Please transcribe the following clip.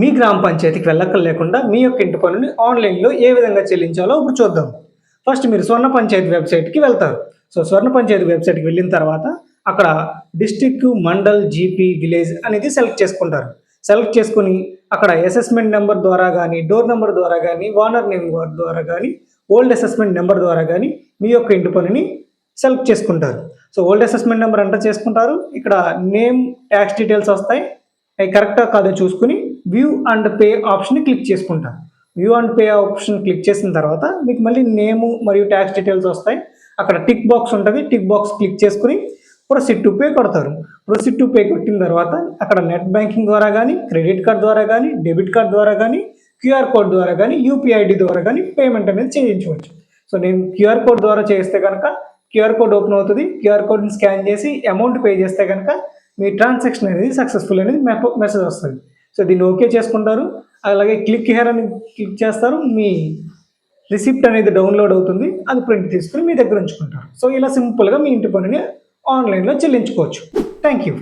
మీ గ్రామ పంచాయతీకి వెళ్ళక్కర్ లేకుండా మీ యొక్క ఇంటి పనుని ఆన్లైన్లో ఏ విధంగా చెల్లించాలో ఇప్పుడు చూద్దాం. ఫస్ట్ మీరు స్వర్ణ పంచాయతీ వెబ్సైట్కి వెళ్తారు. సో స్వర్ణ పంచాయతీ వెబ్సైట్కి వెళ్ళిన తర్వాత అక్కడ డిస్టిక్ మండల్ జీపీ విలేజ్ అనేది సెలెక్ట్ చేసుకుంటారు. సెలెక్ట్ చేసుకుని అక్కడ అసెస్మెంట్ నెంబర్ ద్వారా కానీ డోర్ నెంబర్ ద్వారా కానీ వానర్ నేమ్ ద్వారా కానీ ఓల్డ్ అసెస్మెంట్ నెంబర్ ద్వారా కానీ మీ యొక్క ఇంటి పనిని సెలెక్ట్ చేసుకుంటారు. So old assessment number enter చేసుకుంటారు. ఇక్కడ నేమ్ ట్యాక్స్ డీటెయిల్స్ వస్తాయి. అవి కరెక్టా కాదో చూసుకుని వ్యూ అండ్ పే ఆప్షన్ని క్లిక్ చేసుకుంటారు view and pay option click చేసిన తర్వాత మీకు మళ్ళీ నేము మరియు ట్యాక్స్ డీటెయిల్స్ వస్తాయి. అక్కడ టిక్ బాక్స్ ఉంటుంది. టిక్ బాక్స్ క్లిక్ చేసుకుని ప్రొసీడ్ టు పే కొడతారు. ప్రొసీడ్ టు పే కొట్టిన తర్వాత అక్కడ నెట్ బ్యాంకింగ్ ద్వారా కానీ క్రెడిట్ కార్డ్ ద్వారా కానీ డెబిట్ కార్డ్ ద్వారా కానీ క్యూఆర్ కోడ్ ద్వారా కానీ యూపీఐడి ద్వారా కానీ పేమెంట్ అనేది చేయించవచ్చు. సో నేను క్యూఆర్ కోడ్ ద్వారా చేస్తే కనుక క్యూఆర్ కోడ్ ఓపెన్ అవుతుంది. క్యూఆర్ కోడ్ని స్కాన్ చేసి అమౌంట్ పే చేస్తే కనుక మీ ట్రాన్సాక్షన్ అనేది సక్సెస్ఫుల్ అనేది మెసేజ్ వస్తుంది. సో దీన్ని ఓకే చేసుకుంటారు. అలాగే క్లిక్ హియర్ అని క్లిక్ చేస్తారు. మీ రిసిప్ట్ అనేది డౌన్లోడ్ అవుతుంది. అది ప్రింట్ తీసుకుని మీ దగ్గర ఉంచుకుంటారు. సో ఇలా సింపుల్గా మీ ఇంటి పనిని ఆన్లైన్లో చెల్లించుకోవచ్చు. Thank you